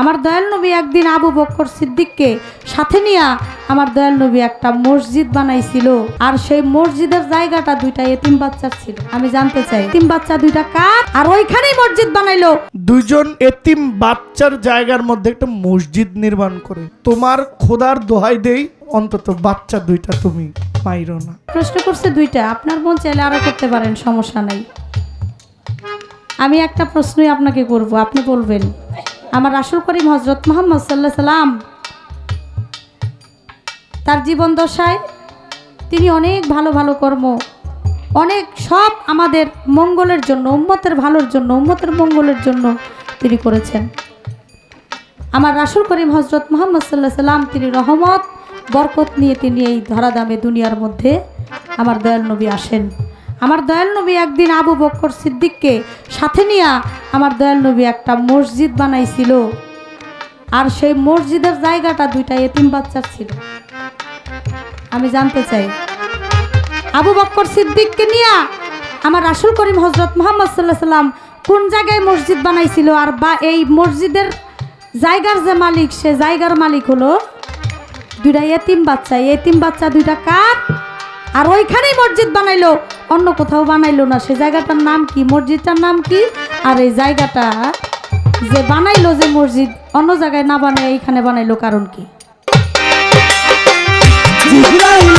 আমার দয়াল নবী একদিন আবু বক্কর সিদ্দিককে সাথে নিয়ে আমার দয়াল নবী একটা মসজিদ বানাইছিল। আর সেই মসজিদের জায়গাটা দুইটা এতিম বাচ্চার ছিল। আমি জানতে চাই এতিম বাচ্চা দুইটা কার? আর ওইখানেই মসজিদ বানাইলো। দুইজন এতিম বাচ্চার জায়গার মধ্যে একটা মসজিদ নির্মাণ করে। তোমার খোদার দোহাই দেই অন্তত বাচ্চা দুইটা তুমি মাইরো না। প্রশ্ন করছে দুইটা আপনার মন চাইলে আরও করতে পারেন সমস্যা নাই। আমি একটা প্রশ্নই আপনাকে করব আপনি বলবেন। আমার রাসুল করিম হজরত মোহাম্মদ সাল্লাহ সাল্লাম, তার জীবন দশায় তিনি অনেক ভালো ভালো কর্ম, অনেক সব আমাদের মঙ্গলের জন্য, উম্মতের ভালোর জন্য, উম্মতের মঙ্গলের জন্য তিনি করেছেন। আমার রাসুল করিম হজরত মোহাম্মদ সাল্লাহ সাল্লাম, তিনি রহমত, বরকত নিয়ে তিনি এই ধরাদামে দুনিয়ার মধ্যে আমার দয়াল নবী আসেন। আমার দয়াল নবী একদিন আবু বক্কর সিদ্দিককে সাথে নিয়ে আমার দয়াল নবী একটা মসজিদ বানাইছিল। আর সেই মসজিদের জায়গাটা দুইটা এতিম বাচ্চার ছিল। আমি জানতে চাই, আবু বক্কর সিদ্দিককে নিয়ে আমার রাসুল করিম হজরত মোহাম্মদ সাল্লাহ সাল্লাম কোন জায়গায় মসজিদ বানাইছিল আর বা এই মসজিদের জায়গার যে মালিক, সে জায়গার মালিক হলো দুইটা এতিম বাচ্চা। এতিম বাচ্চা দুইটা কার? আর ওইখানেই মসজিদ বানাইলো। অন্য কোথাও বানাইলো না। সে জায়গাটার নাম কি? মসজিদটার নাম কি? আর এই জায়গাটা যে বানাইলো যে মসজিদ, অন্য জায়গায় না বানাই এইখানে বানাইলো কারণ কি? জিব্রাইল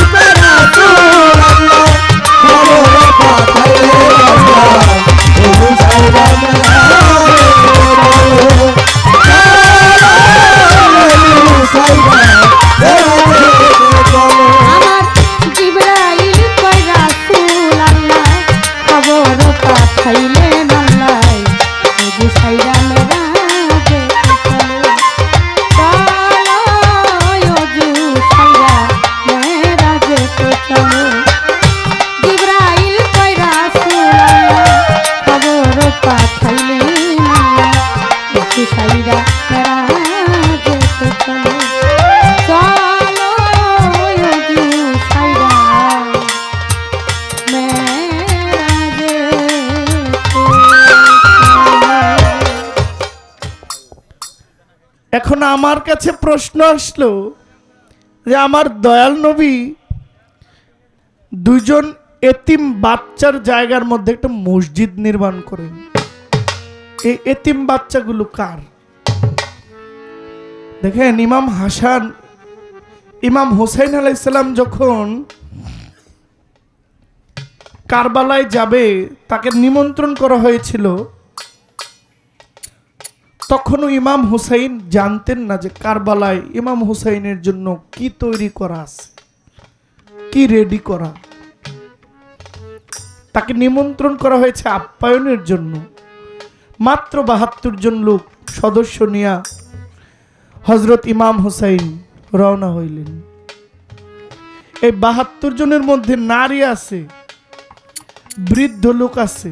এখন আমার কাছে প্রশ্ন আসলো যে আমার দয়াল নবী দুইজন এতিম বাচ্চার জায়গার মধ্যে একটা মসজিদ নির্মাণ করেন। এই এতিম বাচ্চাগুলো কার? দেখেন, ইমাম হাসান, ইমাম হোসেন আলাইসাল্লাম যখন কারবালায় যাবে, তাকে নিমন্ত্রণ করা হয়েছিল তখনও ইমাম হুসাইন জানতেন না যে কারবালায় ইমাম হুসাইনের জন্য কি তৈরি করা আছে, কি রেডি করা। তাকে নিমন্ত্রণ করা হয়েছে আপ্যায়নের জন্য। মাত্র বাহাত্তর জন লোক সদস্য নিয়া হজরত ইমাম হুসাইন রওনা হইলেন। এই বাহাত্তর জনের মধ্যে নারী আছে, বৃদ্ধ লোক আছে।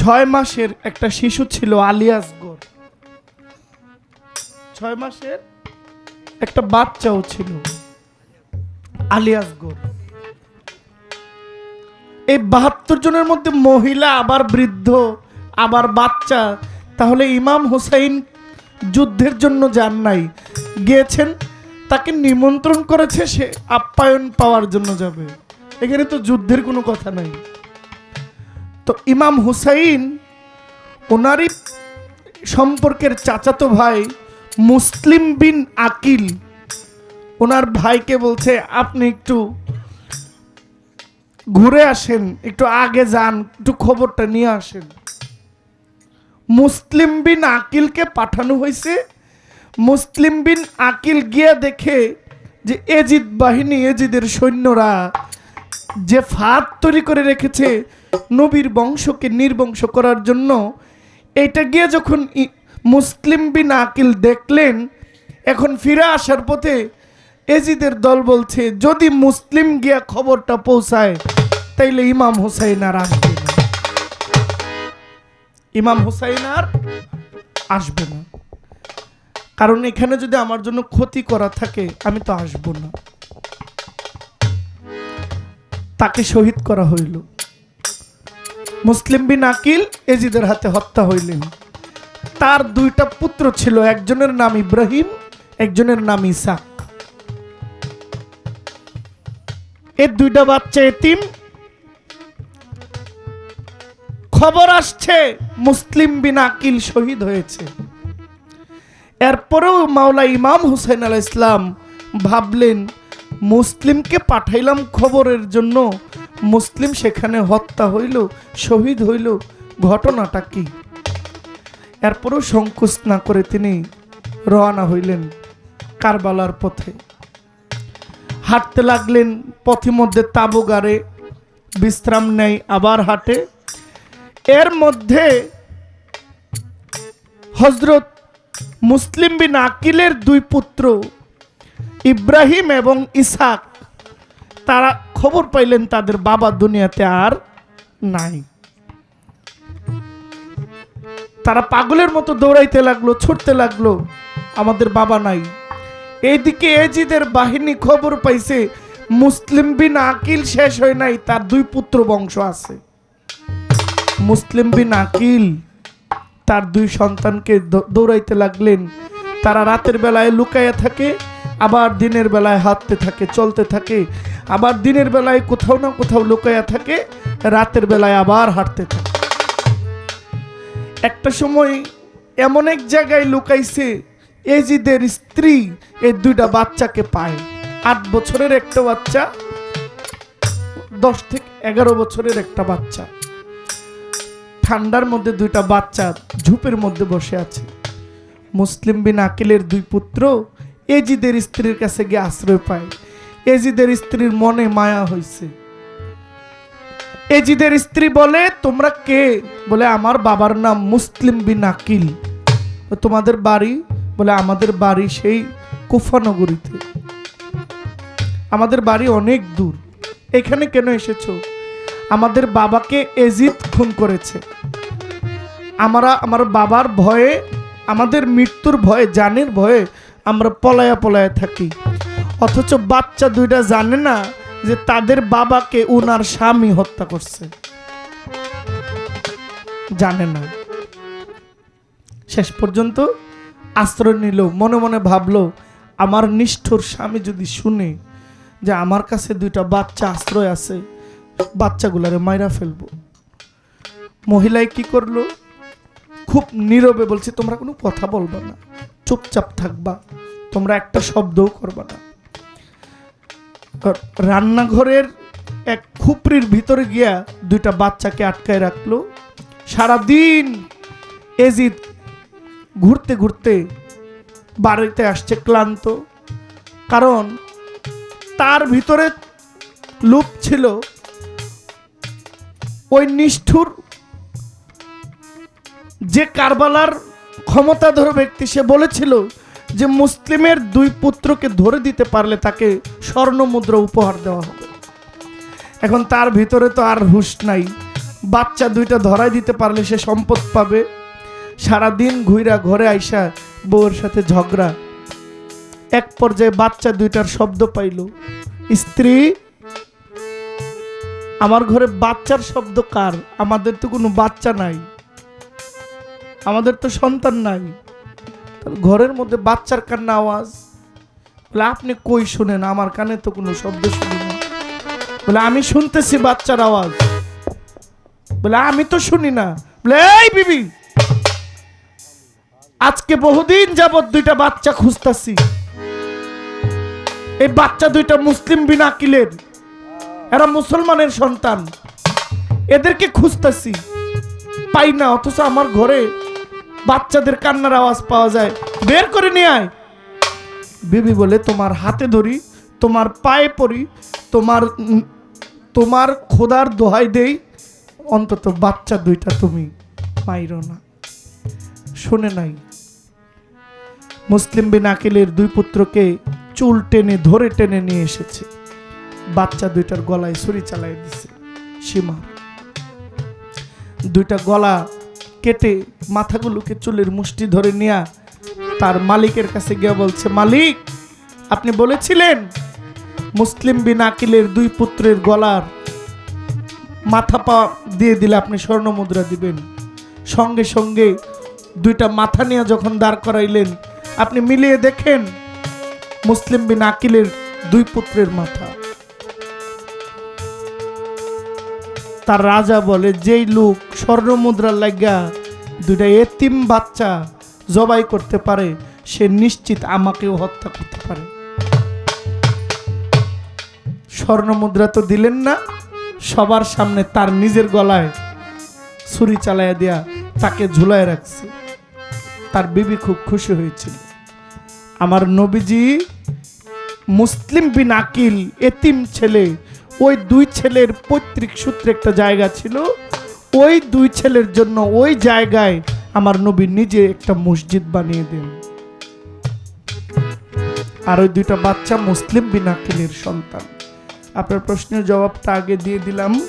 ছয় মাসের একটা শিশু ছিল আলিয়াসগর ছয় মাসের একটা বাচ্চাও ছিল আলিয়াসগর এই বাহাত্তর জনের মধ্যে মহিলা, আবার বৃদ্ধ, আবার বাচ্চা, তাহলে ইমাম হুসাইন যুদ্ধের জন্য যান নাই। গিয়েছেন, তাকে নিমন্ত্রণ করেছে, সে আপ্যায়ন পাওয়ার জন্য যাবে। এখানে তো যুদ্ধের কোনো কথা নাই। তো ইমাম হুসাইন, ওনারই সম্পর্কের চাচাতো ভাই মুসলিম বিন আকিল। ওনার ভাইকে বলছে, আপনি একটু ঘুরে আসেন, একটু আগে যান, একটু খবরটা নিয়ে আসেন। মুসলিম বিন আকিলকে পাঠানো হয়েছে। মুসলিম বিন আকিল গিয়ে দেখে যে এজিদ বাহিনী, এজিদের সৈন্যরা যে ফাঁদ তৈরি করে রেখেছে নবীর বংশকে নির্বংশ করার জন্য এটা গিয়ে যখন মুসলিম বিন আকিল দেখলেন, এখন ফিরে আসার পথে এজিদের দল বলছে, যদি মুসলিম গিয়া খবরটা পৌঁছায়, তাইলে ইমাম হুসাইন আর আসবে না। ইমাম হুসাইন আর আসবে না। কারণ এখানে যদি আমার জন্য ক্ষতি করা থাকে, আমি তো আসব না। তাকে শহীদ করা হইল। মুসলিম বিন আকিল এজিদের হাতে হত্যা হইলেন। তার দুইটা পুত্র ছিল, একজনের নাম ইব্রাহিম, একজনের নাম ইসাক। এর দুইটা বাচ্চা এতিম। খবর আসছে, মুসলিম বিন আকিল শহীদ হয়েছে। এরপরেও মাওলা ইমাম হুসেন আল ইসলাম ভাবলেন, মুসলিমকে পাঠাইলাম খবরের জন্য। মুসলিম সেখানে হত্যা হইল, শহীদ হইল, ঘটনাটা কি? এরপরও সংকোচ না করে তিনি রওনা হইলেন কারবালার পথে। হাঁটতে লাগলেন পথিমধ্যে তাবু গাড়ে বিশ্রাম নেয় আবার হাঁটে। এর মধ্যে হজরত মুসলিম বিন আকিলের দুই পুত্র ইব্রাহিম এবং ইসাক তারা খবর পাইলেন তাদের বাবা দুনিয়াতে আর নাই। তারা পাগলের মতো দৌড়াইতে লাগল, ছুটতে লাগল। আমাদের বাবা নাই। এইদিকে এজিদের বাহিনী খবর পাইছে, মুসলিম বিন আকিল শেষ হয় নাই, তার দুই পুত্র বংশ আছে। মুসলিম বিন আকিল, তার দুই সন্তানকে দৌড়াইতে লাগলেন। তারা রাতের বেলায় লুকাইয়া থাকে, আবার দিনের বেলায় হাঁটতে থাকে, চলতে থাকে। আবার দিনের বেলায় কোথাও না কোথাও লুকাইয়া থাকে, রাতের বেলায় আবার হাঁটতে থাকে। একটা সময় এমন এক জায়গায় লুকাইছে এজিদের স্ত্রী এই দুইটা বাচ্চাকে পায়। আট বছরের একটা বাচ্চা, দশ থেকে এগারো বছরের একটা বাচ্চা। ঠান্ডার মধ্যে দুইটা বাচ্চা ঝুপের মধ্যে বসে আছে। মুসলিম বিন আকিলের দুই পুত্র এজিদের স্ত্রীর কাছে গিয়ে আশ্রয় পায়। এজিদের স্ত্রীর মনে মায়া হয়েছে এজিদের স্ত্রী বলে, তোমরা কে? বলে, আমার বাবার নাম মুসলিম বিন আকিল। তোমাদের বাড়ি? বলে, আমাদের বাড়ি সেই কুফানগরীতে আমাদের বাড়ি অনেক দূর। এখানে কেন এসেছ? আমাদের বাবাকে এজিদ খুন করেছে। আমরা, আমার বাবার ভয়ে, আমাদের মৃত্যুর ভয়ে, জানের ভয়ে আমরা পলায়া পলায়া থাকি। অথচ বাচ্চা দুইটা জানে না যে তাদের বাবাকে উনার স্বামী হত্যা করছে। জানে না। শেষ পর্যন্ত আশ্রয় নিল, মনে মনে ভাবলো, আমার নিষ্ঠুর স্বামী যদি শুনে যে আমার কাছে দুইটা বাচ্চা আশ্রয় আছে, বাচ্চাগুলারে মাইরা ফেলব। মহিলায় কি করল? খুব নীরবে বলছে, তোমরা কোনো কথা বলবা না, চুপচাপ থাকবা, তোমরা একটা শব্দও করবা না। রান্নাঘরের এক খুপড়ির ভিতরে গিয়া দুইটা বাচ্চাকে আটকায় রাখল। সারাদিন এজিদ ঘুরতে ঘুরতে বাড়িতে আসছে ক্লান্ত। কারণ তার ভিতরে লুপ ছিল ওই নিষ্ঠুর যে কারবালার ক্ষমতাধর ব্যক্তি। সে বলেছিল যে, মুসলিমের দুই পুত্রকে ধরে দিতে পারলে তাকে স্বর্ণ মুদ্রা উপহার দেওয়া হবে। এখন তার ভিতরে তো আর হুশ নাই। বাচ্চা দুইটা ধরাই দিতে পারলে সে সম্পদ পাবে। সারাদিন ঘুইরা ঘরে আইসা বউয়ের সাথে ঝগড়া। এক পর্যায়ে বাচ্চা দুইটার শব্দ পাইল, স্ত্রী, আমার ঘরে বাচ্চার শব্দ কার? আমাদের তো কোনো বাচ্চা নাই। আমাদের তো সন্তান নাই। ঘরের মধ্যে বাচ্চার কান্না আওয়াজ? বলে, আপনি কই শুনেন? আমার কানে তো কোনো শব্দ শুনি না। বলে, আমি শুনতেছি বাচ্চার আওয়াজ। বলে, আমি তো শুনি না। বলে, এই বিবি, আজকে বহুদিন যাবত দুইটা বাচ্চা খুঁজতাছি। এই বাচ্চা দুইটা মুসলিম বিন আকিলের। এরা মুসলমানের সন্তান। এদেরকে খুঁজতেছি। পাই না, অথচ আমার ঘরে বাচ্চাদের কান্নার আওয়াজ পাওয়া যায়। বের করে নিয়ে আয়। বিবি বলে, তোমার হাতে ধরি, তোমার পায়ে পড়ি, তোমার তোমার খোদার দোহাই দেই, অন্তত বাচ্চা দুইটা তুমি পাইর না। শুনে নাই। মুসলিম বিন আকিলের দুই পুত্রকে চুল টেনে, ধরে টেনে নিয়ে এসেছে। বাচ্চা দুইটার গলায় ছুরি চালাই দিছে, সীমা। দুইটা গলা কেটে মাথাগুলোকে চুলের মুষ্টি ধরে নিয়া তার মালিকের কাছে গিয়ে বলছে, মালিক, আপনি বলেছিলেন মুসলিম বিন আকিলের দুই পুত্রের গলার মাথা পা দিয়ে দিলে আপনি স্বর্ণ মুদ্রা দিবেন। সঙ্গে সঙ্গে দুইটা মাথা নিয়ে যখন দাঁড় করাইলেন, আপনি মিলিয়ে দেখেন মুসলিম বিন আকিলের দুই পুত্রের মাথা। তার রাজা বলে, যেই লোক স্বর্ণ মুদ্রার লাগা দুইটা এতিম বাচ্চা জবাই করতে পারে, সে নিশ্চিত আমাকেও হত্যা করতে পারে। স্বর্ণ মুদ্রা তো দিলেন না, সবার সামনে তার নিজের গলায় ছুরি চালাইয়া দেয়া তাকে ঝুলায় রাখছে। তার বিবি খুব খুশি হয়েছিল। আমার নবীজি মুসলিম বিন আকিল এতিম ছেলে, ওই দুই ছেলের পৈতৃক সূত্রে একটা জায়গা ছিল, ওই দুই ছেলের জন্য ওই জায়গায় আমার নবী নিজে একটা মসজিদ বানিয়ে দেন। আর ওই দুইটা বাচ্চা মুসলিম বিনাকিলের সন্তান। আপনার প্রশ্নের জবাবটা আগে দিয়ে দিলাম।